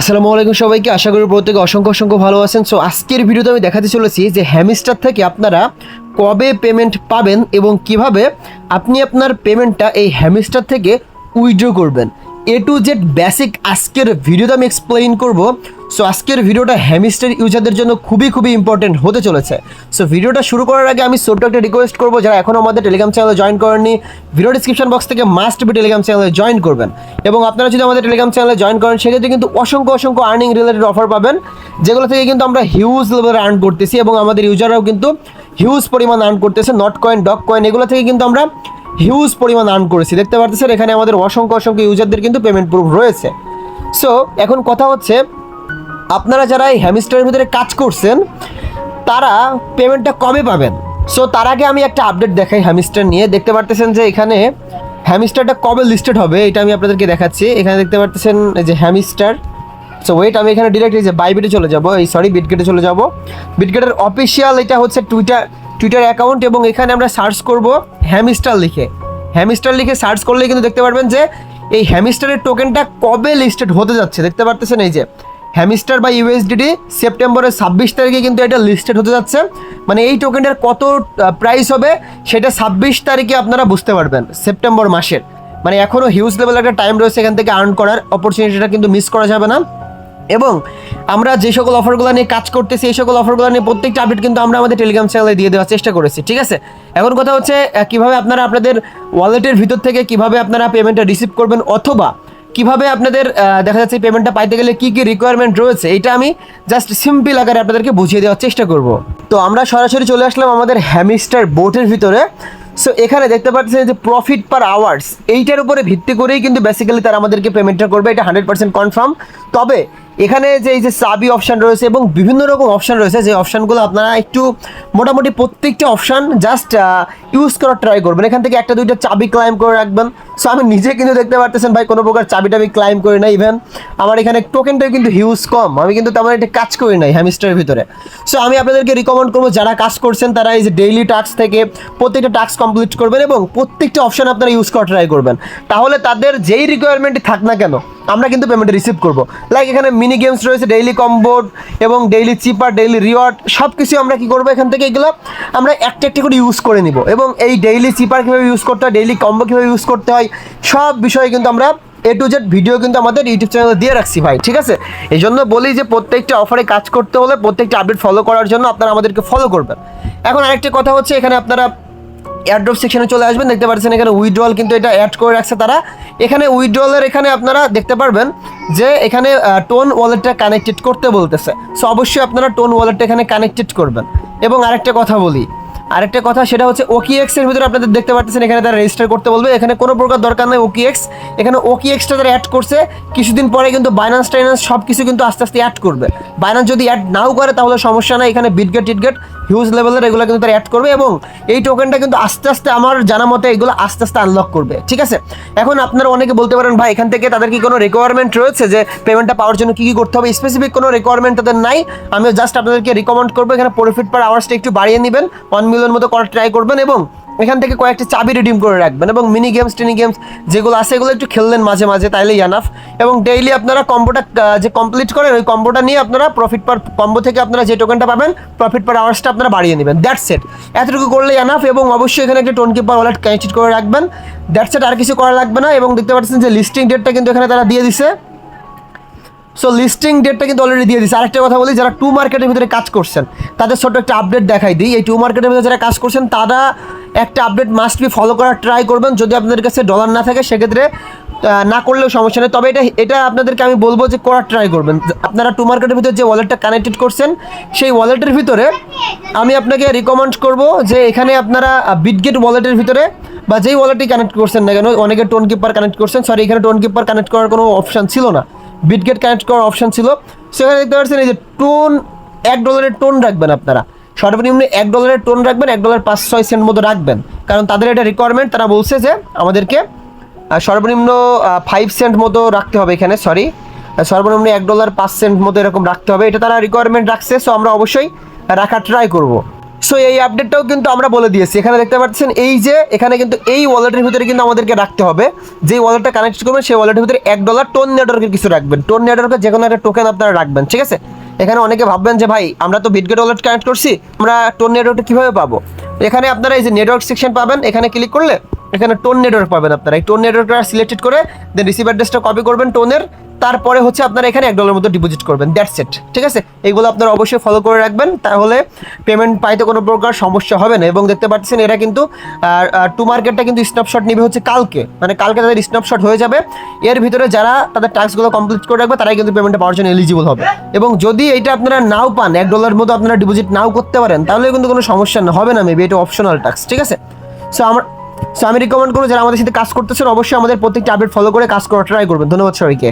আসসালামু আলাইকুম সবাইকে। আশা করি প্রত্যেকে অসংখ্য অসংখ্য ভালো আছেন। সো আজকের ভিডিওতে আমি দেখাতে চলেছি যে হ্যামিস্টার থেকে আপনারা কবে পেমেন্ট পাবেন এবং কীভাবে আপনি আপনার পেমেন্টটা এই হ্যামিস্টার থেকে উইড্রো করবেন। এ টু জেড বেসিক আজকের ভিডিওতে আমি এক্সপ্লেইন করব। সো আজকের ভিডিওটা হ্যামিস্টার ইউজারদের জন্য খুবই খুবই ইম্পর্টেন্ট হতে চলেছে। সো ভিডিওটা শুরু করার আগে আমি ছোট্ট একটা রিকোয়েস্ট করব, যারা এখনও আমাদের টেলিগ্রাম চ্যানেলে জয়েন করেননি ভিডিও ডিসক্রিপশন বক্স থেকে মাস্ট বি টেলিগ্রাম চ্যানেলে জয়েন করবেন। এবং আপনারা যদি আমাদের টেলিগ্রাম চ্যানেলে জয়েন করেন, সেক্ষেত্রে কিন্তু অসংখ্য অসংখ্য আর্নিং রিলেটেড অফার পাবেন, যেগুলো থেকে কিন্তু আমরা হিউজ লেভেলে আর্ন করতেছি এবং আমাদের ইউজাররাও কিন্তু হিউজ পরিমাণ আর্ন করতেছে নট কয়েন ডক কয়েন এগুলো থেকে কিন্তু আমরা হিউজ পরিমাণ আর্ন করেছি। দেখতে পারতেছেন, এখানে আমাদের অসংখ্য অসংখ্য ইউজারদের কিন্তু পেমেন্ট প্রুফ রয়েছে। সো এখন কথা হচ্ছে, আপনারা যারা এই হ্যামিস্টারের ভিতরে কাজ করছেন, তারা পেমেন্টটা কবে পাবেন? সো তার আগে আমি একটা আপডেট দেখাই হ্যামিস্টার নিয়ে। দেখতে পারতেছেন যে এখানে হ্যামিস্টারটা কবে লিস্টেড হবে, এটা আমি আপনাদেরকে দেখাচ্ছি। এখানে দেখতে পারতেছেন যে হ্যামিস্টার সো ওয়েট আমি এখানে ডিরেক্ট এই যে বাইবিটে চলে যাব, এই সরি বিটগেটে চলে যাব। বিটগেটের অফিসিয়াল এটা হচ্ছে টুইটার টুইটার অ্যাকাউন্ট এবং এখানে আমরা সার্চ করব হ্যামিস্টার লিখে। হ্যামিস্টার লিখে সার্চ করলে কিন্তু দেখতে পারবেন যে এই হ্যামিস্টারের টোকেনটা কবে লিস্টেড হতে যাচ্ছে। দেখতে পারতেছেন এই যে হ্যামিস্টার বা ইউএসডিটি সেপ্টেম্বরের ছাব্বিশ তারিখে কিন্তু এটা লিস্টেড হতে যাচ্ছে। মানে এই টোকেনটার কত প্রাইস হবে সেটা ছাব্বিশ তারিখে আপনারা বুঝতে পারবেন সেপ্টেম্বর মাসের। মানে এখনও হিউজ লেভেল একটা টাইম রয়েছে এখান থেকে আর্ন করার। অপরচুনিটিটা কিন্তু মিস করা যাবে না। এবং আমরা যে সকল অফারগুলো নিয়ে কাজ করতেছি, এই সকল অফারগুলো নিয়ে প্রত্যেকটা আপডেট কিন্তু আমরা আমাদের টেলিগ্রাম চ্যানেলে দিয়ে দেওয়ার চেষ্টা করেছি, ঠিক আছে? এখন কথা হচ্ছে কীভাবে আপনারা আপনাদের ওয়ালেটের ভিতর থেকে কীভাবে আপনারা পেমেন্টটা রিসিভ করবেন অথবা কীভাবে আপনাদের দেখা যাচ্ছে পেমেন্টটা পাইতে গেলে কি কি রিকোয়ারমেন্ট রয়েছে, এটা আমি জাস্ট সিম্পল আকারে আপনাদেরকে বুঝিয়ে দেওয়ার চেষ্টা করব। তো আমরা সরাসরি চলে আসলাম আমাদের হ্যামিস্টার বোটের ভিতরে। সো এখানে দেখতে পাচ্ছেন যে প্রফিট পার আওয়ার্স এইটার উপরে ভিত্তি করেই কিন্তু বেসিক্যালি তারা আমাদেরকে পেমেন্টটা করবে, এটা হান্ড্রেড পার্সেন্ট কনফার্ম তবে এখানে যে এই যে সাবি অপশান রয়েছে এবং বিভিন্ন রকম অপশান রয়েছে, যে অপশানগুলো আপনারা একটু মোটামুটি প্রত্যেকটা অপশান জাস্ট ইউজ করার ট্রাই করবেন। এখান থেকে একটা, দুইটা চাবি ক্লাইম করে রাখবেন। সো আমি নিজে কিন্তু দেখতে পারতেছেন ভাই, কোনো প্রকার চাবি টাবি ক্লাইম করি না ইভেন আমার এখানে টোকেনটা কিন্তু হিউজ কম। আমি কিন্তু তেমন একটা কাজ করি নাই হ্যামিস্টারের ভিতরে। সো আমি আপনাদেরকে রিকমেন্ড করব, যারা কাজ করছেন, তারা এই যে ডেইলি টাস্ক থেকে প্রত্যেকটা টাস্ক কমপ্লিট করবেন এবং প্রত্যেকটা অপশান আপনারা ইউজ করা ট্রাই করবেন। তাহলে তাদের যেই রিকোয়ারমেন্টই থাক না কেন আমরা কিন্তু পেমেন্ট রিসিভ করব। লাইক এখানে মিনি গেমস রয়েছে ডেইলি কম্বোর্ড এবং ডেইলি চিপার ডেইলি রিওয়ার্ড সব কিছু আমরা কি করব এখান থেকে এগুলো? আমরা একটা একটা করে ইউজ করে নিব। এবং এই ডেইলি চিপার কীভাবে ইউজ করতে হয় ডেইলি কম্বো কীভাবে ইউজ করতে হয়, সব বিষয়ে কিন্তু আমরা এ টু জেড ভিডিও কিন্তু আমাদের ইউটিউব চ্যানেলে দিয়ে রাখছি ভাই, ঠিক আছে? এই জন্য বলি যে প্রত্যেকটা অফারে কাজ করতে হলে প্রত্যেকটা আপডেট ফলো করার জন্য আপনারা আমাদেরকে ফলো করবেন। এখন আরেকটা কথা হচ্ছে, এখানে আপনারা এয়ারড্রপ সেকশনে চলে আসবেন। দেখতে পাচ্ছেন এখানে উইড্রল কিন্তু এটা অ্যাড করে রাখছে তারা। এখানে উইথড্রলের এখানে আপনারা দেখতে পারবেন যে এখানে টোন ওয়ালেটটা কানেক্টেড করতে বলতেছে। সো অবশ্যই আপনারা টোন ওয়ালেটটা এখানে কানেক্টেড করবেন। এবং আরেকটা কথা বলি। আরেকটা কথা, সেটা হচ্ছে ওকিএক্স এর ভিতরে আপনাদের দেখতে পাচ্ছেন, এখানে তারা রেজিস্টার করতে বলবে। এখানে কোনো প্রকার দরকার নেই ওকি এক্স এখানে ওকি এক্সটা তারা অ্যাড করছে। কিছুদিন পরে কিন্তু বাইনান্স টাইনান্স সব কিছু কিন্তু আস্তে আস্তে অ্যাড করবে। বাইনান্স যদি অ্যাড নাও করে, তাহলে সমস্যা নাই। এখানে বিটগেট টিটগেট হিউজ লেভেলের এগুলো কিন্তু তারা অ্যাড করবে এবং এই টোকেনটা কিন্তু আস্তে আস্তে আমার জানা মতে এগুলো আস্তে আস্তে আনলক করবে, ঠিক আছে? এখন আপনারা অনেকে বলতে পারেন, ভাই, এখান থেকে তাদের কি কোনো রিকোয়ারমেন্ট রয়েছে যে পেমেন্টটা পাওয়ার জন্য কী কী করতে হবে? স্পেসিফিক কোনো রিকোয়ারমেন্ট তাদের নাই। আমি জাস্ট আপনাদেরকে রিকমেন্ড করব, এখানে প্রফিট পার আওয়ার্সটা একটু বাড়িয়ে নেবেন। ওয়ান মিলিয়ন মতো করার ট্রাই করবেন এবং এখান থেকে কয়েকটা চাবি রিডিম করে রাখবেন এবং মিনি গেমস টিনি গেমস যেগুলো আছে এগুলো একটু খেললেন মাঝে মাঝে, তাইলেই ইয়ানাফ এবং ডেইলি আপনারা কম্বোটা যে কমপ্লিট করেন, ওই কম্বোটা নিয়ে আপনারা প্রফিট পার কম্বো থেকে আপনারা যে টোকেনটা পাবেন প্রফিট পার আওয়ার্সটা আপনারা বাড়িয়ে নেবেন। দ্যাটস সেট এতটুকু করলে ইয়ানাফ এবং অবশ্যই এখানে একটা টোন কিপার ওয়ালেট কানেক্টেড করে রাখবেন। দ্যাটস সেট আর কিছু করা লাগবে না এবং দেখতে পাচ্ছেন যে লিস্টিং ডেটটা কিন্তু এখানে তারা দিয়ে দিছে। সো লিস্টিং ডেটটা কিন্তু অলরেডি দিয়ে দিচ্ছে আরেকটা কথা বলি, যারা টু মার্কেটের ভিতরে কাজ করছেন, তাদের ছোট একটা আপডেট দেখাই দিই। এই টু মার্কেটের ভিতরে যারা কাজ করছেন, তারা একটা আপডেট মাস্ট বি ফলো করার ট্রাই করবেন। যদি আপনাদের কাছে ডলার না থাকে, সেক্ষেত্রে না করলেও সমস্যা নেই। তবে এটা এটা আপনাদেরকে আমি বলব যে করার ট্রাই করবেন। আপনারা টু মার্কেটের ভিতরে যে ওয়ালেটটা কানেক্টেড করছেন, সেই ওয়ালেটের ভিতরে আমি আপনাকে রিকমেন্ড করব যে এখানে আপনারা বিটগেট ওয়ালেটের ভিতরে বা যেই ওয়ালেটই কানেক্ট করছেন না কেন, অনেকে টোন কিপার কানেক্ট করছেন। সরি এখানে টোন কিপার কানেক্ট করার কোনো অপশান ছিল না। বিটগেট কানেক্ট করার অপশান ছিল। সেখানে দেখতে পাচ্ছেন এই যে টোন এক ডলারের টোন রাখবেন আপনারা। সর্বনিম্ন এক ডলারের টোন রাখবেন, এক ডলার পাঁচ ছয় সেন্ট মতো রাখবেন। কারণ তাদের এটা রিকোয়ারমেন্ট তারা বলছে যে আমাদেরকে সর্বনিম্ন ফাইভ সেন্ট মতো রাখতে হবে এখানে সরি সর্বনিম্ন এক ডলার পাঁচ সেন্ট মতো এরকম রাখতে হবে। এটা তারা রিকোয়ারমেন্ট রাখছে সো আমরা অবশ্যই রাখার ট্রাই করব। সো এই আপডেটটাও কিন্তু আমরা বলে দিয়েছি। এখানে দেখতে পাচ্ছেন, এই যে, এখানে কিন্তু এই ওয়ালেটের ভিতরে কিন্তু আমাদেরকে রাখতে হবে। যে ওয়ালেটটা কানেক্ট করবেন, সেই ওয়ালেটের ভিতরে এক ডলার টোন নেটওয়ার্কের কিছু রাখবেন। টোন নেটওয়ার্কের যে কোনো একটা টোকেন আপনারা রাখবেন, ঠিক আছে? এখানে অনেকে ভাববেন যে, ভাই, আমরা তো বিটগেট ওয়ালেট কানেক্ট করছি, আমরা টোন নেটওয়ার্কটা কীভাবে পাবো? এখানে আপনারা এই যে নেটওয়ার্ক সেকশন পাবেন, এখানে ক্লিক করলে এখানে টোন নেটওয়ার্ক পাবেন আপনারা। এই টোন নেটওয়ার্কটা সিলেক্টেড করে দেন রিসিভ অ্যাড্রেসটা কপি করবেন টোনের তারপরে হচ্ছে আপনারা এখানে এক ডলার মতো ডিপোজিট করবেন দ্যাটস সেট ঠিক আছে? এইগুলো আপনারা অবশ্যই ফলো করে রাখবেন, তাহলে পেমেন্ট পাইতে কোনো প্রকার সমস্যা হবে না, এবং দেখতে পাচ্ছেন এরা কিন্তু টু মার্কেটটা কিন্তু স্ন্যাপশট নেবে হচ্ছে কালকে মানে কালকে তাদের স্ন্যাপশট হয়ে যাবে, এর ভিতরে যারা তাদের টাস্কগুলো কমপ্লিট করে রাখবে, তারাই কিন্তু পেমেন্টটা পাওয়ার জন্য এলিজিবল হবে, এবং যদি এটা আপনারা নাও পান, এক ডলার মতো আপনারা ডিপোজিট নাও করতে পারেন তাহলে কিন্তু কোনো সমস্যা না, হবে না মেবি এটা অপশনাল টাস্ক ঠিক আছে? সো আমার সো আমি রিকমেন্ড করব, যারা আমাদের সাথে কাজ করতেছেন, অবশ্যই আমাদের প্রত্যেকটা আপডেট ফলো করে কাজ করা ট্রাই করবেন, ধন্যবাদ সবাইকে।